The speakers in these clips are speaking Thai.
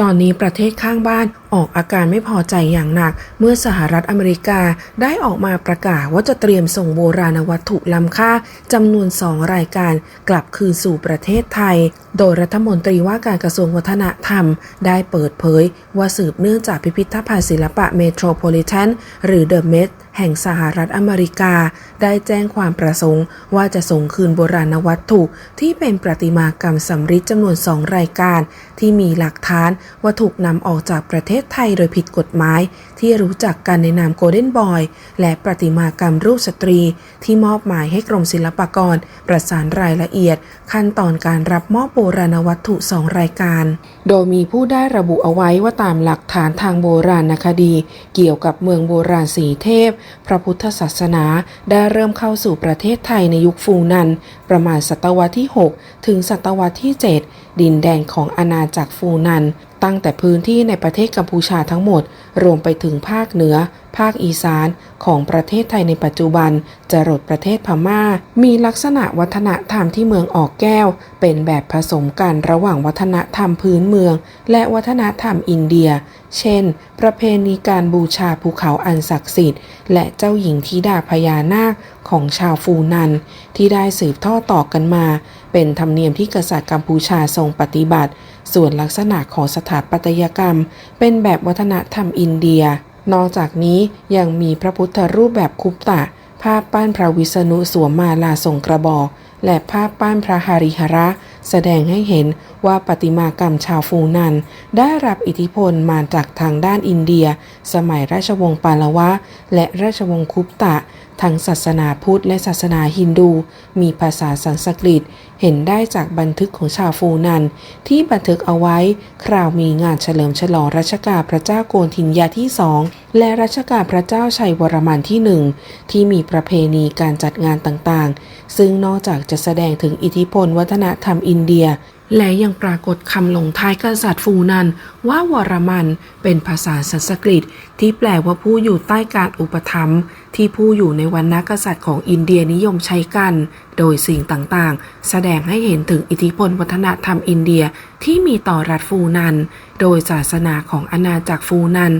ตอนนี้ประเทศข้างบ้านออกอาการไม่พอใจอย่างหนัก เมื่อสหรัฐอเมริกาได้ออกมาประกาศว่าจะเตรียมส่งโบราณวัตถุล้ำค่าจำนวนสองรายการกลับคืนสู่ประเทศไทย โดยรัฐมนตรีว่าการกระทรวงวัฒนธรรม ได้เปิดเผย ว่าสืบเนื่องจากพิพิธภัณฑ์ศิลปะเมโทรโพลิแทนหรือเดอะเมทแห่งสหรัฐอเมริกา ได้แจ้งความประสงค์ ว่าจะส่งคืนโบราณวัตถุที่เป็นประติมากรรมสำริดจำนวนสองรายการ ที่มีหลักฐานว่าถูกนำออกจากประเทศไทยโดยผิดกฎหมาย ที่รู้จักกันในนามโกลเด้นบอย และประติมากรรมรูปสตรี ที่มอบหมายให้กรมศิลปากร ประสานรายละเอียด ขั้นตอนการรับมอบโบราณวัตถุสองรายการ โดยมีผู้ได้ระบุเอาไว้ว่าตามหลักฐานทางโบราณคดี เกี่ยวกับเมืองโบราณสีเทพ พระพุทธศาสนาได้เริ่มเข้าสู่ประเทศไทยในยุคฟูนัน ประมาณศตวรรษที่ 6 ถึงศตวรรษที่ 7 ดินแดนของอาณาจักรฟูนัน ตั้งแต่พื้นที่ในประเทศกัมพูชาทั้งหมด รวมไปถึงภาคเหนือ ภาคอีสานของประเทศไทยในปัจจุบันจรดประเทศพม่า มีลักษณะวัฒนธรรมที่เมืองออกแก้ว เป็นแบบผสมกันระหว่างวัฒนธรรมพื้นเมือง และวัฒนธรรมอินเดีย เช่น ประเพณีการบูชาภูเขาอันศักดิ์สิทธิ์ และเจ้าหญิงธิดาพญานาค ของชาวฟูนัน ที่ได้สืบทอดต่อกันมา เป็นธรรมเนียมที่กษัตริย์กัมพูชาทรงปฏิบัติ ส่วนลักษณะของสถาปัตยกรรม เป็นแบบวัฒนธรรมอินเดีย นอกจากนี้ยังมีพระพุทธรูปแบบคุปตะ ภาพปั้นพระวิษณุสวมมาลาทรงกระบอกและภาพปั้นพระหริหระ แสดงให้เห็นว่าประติมากรรมชาวฟูนัน ได้รับอิทธิพลมาจากทางด้านอินเดีย สมัยราชวงศ์ปาลวะ และราชวงศ์คุปตะ ทั้งศาสนาพุทธและศาสนาฮินดู มีภาษาสันสกฤต เห็นได้จากบันทึกของชาวฟูนัน ที่บันทึกเอาไว้ คราวมีงานเฉลิมฉลองรัชกาลพระเจ้าโกนทินยาที่สองและรัชกาลพระเจ้าชัยวรมันที่หนึ่งที่มีประเพณีการจัดงานต่างๆ ซึ่งนอกจากจะแสดงถึงอิทธิพลวัฒนธรรมอินเดียและยังปรากฏคำลงท้ายกษัตริย์ฟูนัน ว่าวรมันเป็นภาษาสันสกฤต ที่แปลว่าผู้อยู่ใต้การอุปถัมภ์ที่ผู้อยู่ในวรรณกษัตริย์ของอินเดียนิยมใช้กัน โดยสิ่งต่างๆ แสดงให้เห็นถึงอิทธิพลวัฒนธรรมอินเดียที่มีต่อรัฐฟูนัน โดยศาสนาของอาณาจักรฟูนัน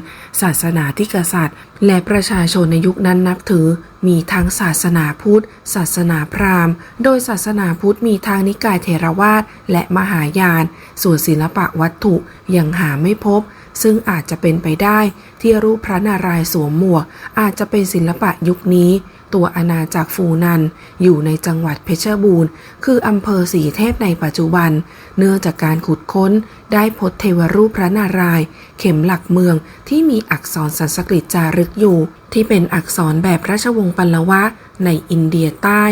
ศาสนาที่กษัตริย์ และประชาชนในยุคนั้นนับถือ มีทั้งศาสนาพุทธ ศาสนาพราหมณ์ โดยศาสนาพุทธมีทางนิกายเทรวาสและมหายาน ส่วนศิลปะวัตถุยังหาไม่พบ ซึ่งอาจจะเป็นไปได้ที่รูปพระนารายณ์สวมหมวก อาจจะเป็นศิลปะยุคนี้ ตัวอาณาจักรฟูนัน อยู่ในจังหวัดเพชรบูรณ์ คืออำเภอสีเทพในปัจจุบัน เนื่องจากการขุดค้นได้พบเทวรูปพระนารายณ์เข็มหลักเมืองที่มีอักษรสันสกฤตจารึกอยู่ ที่เป็นอักษรแบบราชวงศ์ปัลลวะในอินเดียใต้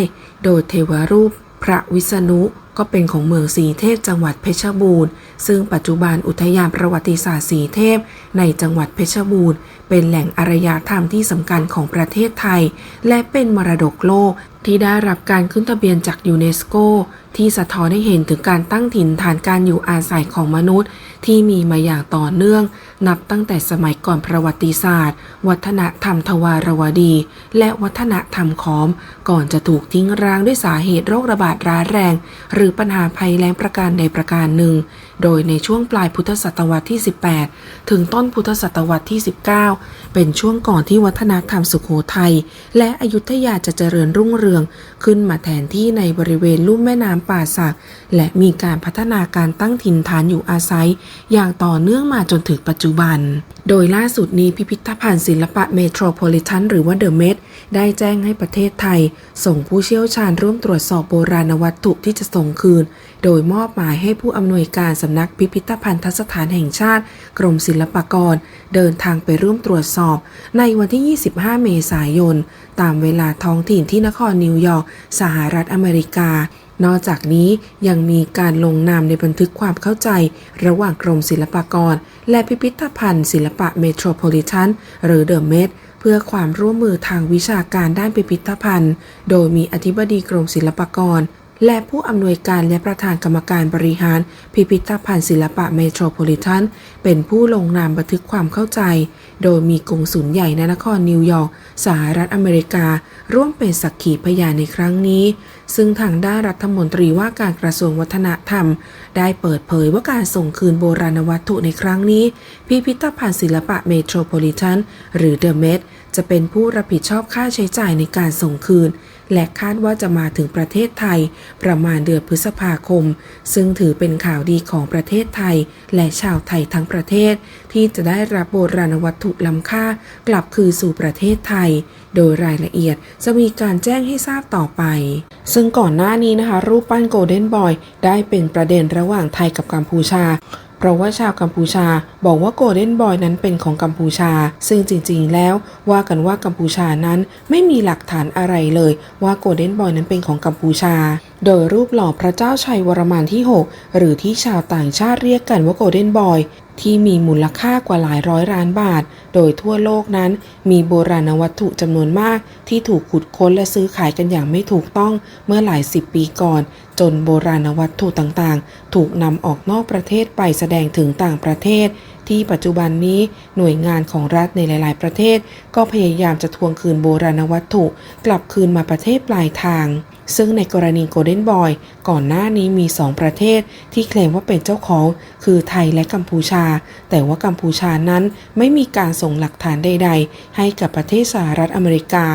โดยเทวรูปพระวิษณุ ก็เป็นของเมืองสีเทพจังหวัดเพชรบูรณ์ ซึ่งปัจจุบันอุทยานประวัติศาสตร์สีเทพ ในจังหวัดเพชรบูรณ์ เป็นแหล่งอารยธรรมที่สำคัญของประเทศไทย และเป็นมรดกโลก ที่ได้รับการขึ้นทะเบียนจากยูเนสโกที่สะท้อนให้เห็นถึงการตั้งถิ่นฐานการอยู่อาศัยของมนุษย์ ที่มีมาอย่างต่อเนื่อง นับตั้งแต่สมัยก่อนประวัติศาสตร์ วัฒนธรรมทวารวดี และวัฒนธรรมขอม ก่อนจะถูกทิ้งร้างด้วยสาเหตุโรคระบาดร้ายแรง หรือปัญหาภัยแล้งประการใดประการหนึ่ง โดยในช่วงปลายพุทธศตวรรษที่ 18 ถึงต้นพุทธศตวรรษที่ 19 เป็นช่วงก่อนที่วัฒนธรรมสุโขทัยและอยุธยาจะเจริญรุ่งเรือง ขึ้นมาแทนที่ในบริเวณลุ่มแม่น้ำป่าสัก และมีการพัฒนาการตั้งถิ่นฐานอยู่อาศัย อย่างต่อเนื่องมาจนถึงปัจจุบัน โดยล่าสุดนี้พิพิธภัณฑ์ศิลปะเมโทรโพลิแทนหรือว่าเดอะเมดได้แจ้งให้ประเทศไทย ส่งผู้เชี่ยวชาญร่วมตรวจสอบโบราณวัตถุที่จะส่งคืน โดยมอบหมายให้ผู้อำนวยการสำนักพิพิธภัณฑสถานแห่งชาติ กรมศิลปากร เดินทางไปร่วมตรวจสอบ ในวันที่ 25 เมษายน ตามเวลาท้องถิ่นที่นครนิวยอร์กสหรัฐอเมริกา นอกจากนี้ยังมีการลงนามในบันทึกความเข้าใจ ระหว่างกรมศิลปากร และพิพิธภัณฑ์ ศิลปะเมโทรโพลิแทนหรือเดอะเมดเพื่อความร่วมมือทางวิชาการด้านพิพิธภัณฑ์ โดยมีอธิบดีกรมศิลปากร และผู้อำนวยการและประธานกรรมการบริหาร พิพิธภัณฑ์ศิลปะเมโทรโพลิแทนเป็นผู้ลงนามบันทึกความเข้าใจ โดยมีกงสุลใหญ่ในนครนิวยอร์กสหรัฐอเมริกา ร่วมเป็นสักขีพยานในครั้งนี้ ซึ่งทางด้านรัฐมนตรีว่าการกระทรวงวัฒนธรรม ได้เปิดเผยว่าการส่งคืนโบราณวัตถุในครั้งนี้ พิพิธภัณฑ์ศิลปะเมโทรโพลิแทนหรือเดอะเมจะเป็นผู้รับผิดชอบค่าใช้จ่ายในการส่งคืน และคาดว่าจะมาถึงประเทศไทย ประมาณเดือนพฤษภาคม ซึ่งถือเป็นข่าวดีของประเทศไทย และชาวไทยทั้งประเทศ ที่จะได้รับโบราณวัตถุล้ำค่ากลับคืนสู่ประเทศไทย โดยรายละเอียดจะมีการแจ้งให้ทราบต่อไป ซึ่งก่อนหน้านี้นะคะ รูปปั้นโกลเด้นบอยได้เป็นประเด็นระหว่างไทยกับกัมพูชา เพราะว่าชาวกัมพูชาบอกว่าโกลเด้นบอยนั้นเป็นของกัมพูชา ซึ่งจริงๆ แล้วว่ากันว่ากัมพูชานั้นไม่มีหลักฐานอะไรเลยว่าโกลเด้นบอยนั้นเป็นของกัมพูชา โดยรูปหล่อพระเจ้าชัยวรมันที่ 6 หรือที่ชาวต่างชาติเรียกกันว่าโกลเด้นบอยที่มีมูลค่ากว่าหลายร้อยล้านบาท โดยทั่วโลกนั้น มีโบราณวัตถุจำนวนมาก ที่ถูกขุดค้นและซื้อขายกันอย่างไม่ถูกต้องเมื่อหลายสิบปีก่อน จนโบราณวัตถุต่างๆ ถูกนำออกนอกประเทศไปแสดงถึงต่างประเทศ ที่ปัจจุบันนี้หน่วยงานของรัฐในหลาย ๆ ประเทศ ก็พยายามจะทวงคืนโบราณวัตถุ กลับคืนมาประเทศปลายทาง ซึ่งในกรณีโกลเด้นบอยก่อนหน้านี้มี 2 ประเทศที่เคลมว่าเป็นเจ้าของ คือไทยและกัมพูชา แต่ว่ากัมพูชานั้นไม่มีการส่งหลักฐานใด ๆ ให้กับประเทศสหรัฐอเมริกา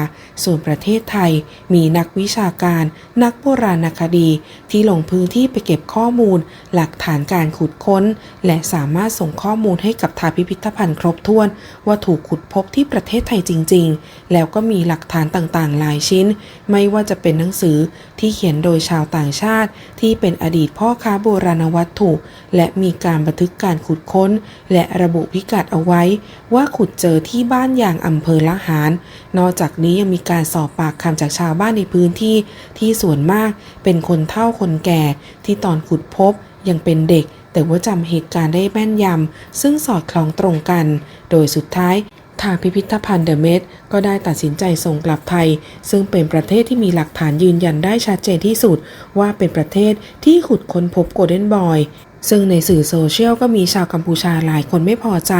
ส่วนประเทศไทยมีนักวิชาการ นักโบราณคดี ที่ลงพื้นที่ไปเก็บข้อมูล หลักฐานการขุดค้น และสามารถส่งข้อมูลให้กับทางพิพิธภัณฑ์ครบถ้วน ว่าถูกขุดพบที่ประเทศไทยจริง ๆ แล้วก็มีหลักฐานต่างๆ หลายชิ้น ไม่ว่าจะเป็นหนังสือที่เขียนโดยชาวต่างชาติ ที่เป็นอดีตพ่อค้าโบราณวัตถุ และมีการบันทึกการขุดค้น และระบุพิกัดเอาไว้ ว่าขุดเจอที่บ้านอย่างอำเภอละหารนอกจากนี้ยังมีการสอบปากคำจากชาวบ้านในพื้นที่ที่ส่วนมากเป็นคนเฒ่าคนแก่ที่ตอนขุดพบยังเป็นเด็ก แต่ว่าจำเหตุการณ์ได้แม่นยำ ซึ่งสอดคล้องตรงกัน โดยสุดท้ายทางพิพิธภัณฑ์เดอะเมดก็ได้ตัดสินใจส่งกลับไทย ซึ่งเป็นประเทศที่มีหลักฐานยืนยันได้ชัดเจนที่สุด ว่าเป็นประเทศที่ขุดค้นพบโกลเด้นบอย ซึ่งในสื่อโซเชียลก็มีชาวกัมพูชาหลายคนไม่พอใจ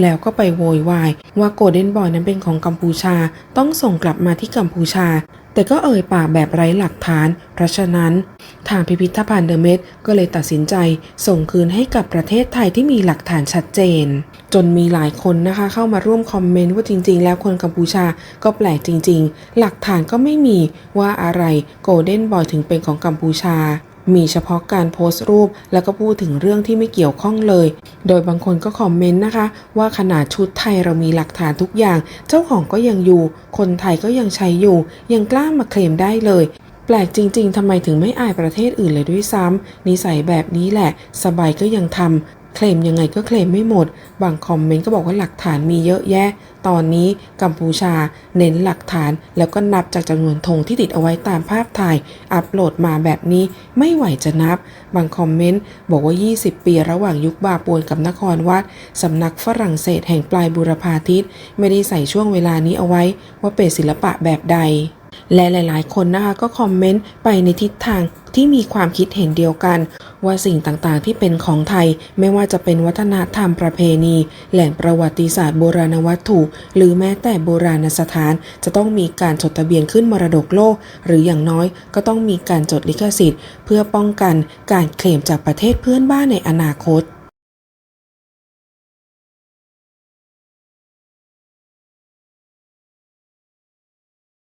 แล้วก็ไปโวยวาย ว่าโกลเด้นบอยนั้นเป็นของกัมพูชาต้องส่งกลับมาที่กัมพูชา แต่ก็เอ่ยปากแบบไร้หลักฐาน เพราะฉะนั้น ทางพิพิธภัณฑ์เดอะเมดก็เลยตัดสินใจ ส่งคืนให้กับประเทศไทยที่มีหลักฐานชัดเจน จนมีหลายคนนะคะเข้ามาร่วมคอมเมนต์ว่าจริง ๆ แล้วคนกัมพูชาก็แปลกจริง ๆ หลักฐานก็ไม่มีว่าอะไรโกลเด้นบอยถึงเป็นของกัมพูชา มีเฉพาะการโพสต์รูป แล้วก็พูดถึงเรื่องที่ไม่เกี่ยวข้องเลย โดยบางคนก็คอมเมนต์นะคะ ว่าขนาดชุดไทยเรามีหลักฐานทุกอย่าง เจ้าของก็ยังอยู่ คนไทยก็ยังใช้อยู่ ยังกล้ามาเคลมได้เลย แปลกจริง ๆทำไมถึงไม่อายประเทศอื่นเลยด้วยซ้ำนิสัยแบบนี้แหละ สบายก็ยังทำ เคลมยังไงก็เคลมไม่หมด บางคอมเมนต์ก็บอกว่าหลักฐานมีเยอะแยะ ตอนนี้กัมพูชาเน้นหลักฐานแล้วก็นับจากจำนวนธงที่ติดเอาไว้ตามภาพถ่าย อัปโหลดมาแบบนี้ไม่ไหวจะนับ บางคอมเมนต์บอกว่า 20 ปีระหว่างยุคบาปวนกับนครวัดสำนักฝรั่งเศสแห่งปลายบุรพาทิตไม่ได้ใส่ช่วงเวลานี้เอาไว้ว่าเป็นศิลปะแบบใด และหลายๆ คนนะคะก็คอมเมนต์ไปในทิศทางที่มีความคิดเห็นเดียวกัน ว่าสิ่งต่างๆที่เป็นของไทย ไม่ว่าจะเป็นวัฒนธรรมประเพณี แหล่งประวัติศาสตร์โบราณวัตถุ หรือแม้แต่โบราณสถาน จะต้องมีการจดทะเบียนขึ้นมรดกโลก หรืออย่างน้อยก็ต้องมีการจดลิขสิทธิ์ เพื่อป้องกันการเคลมจากประเทศเพื่อนบ้านในอนาคต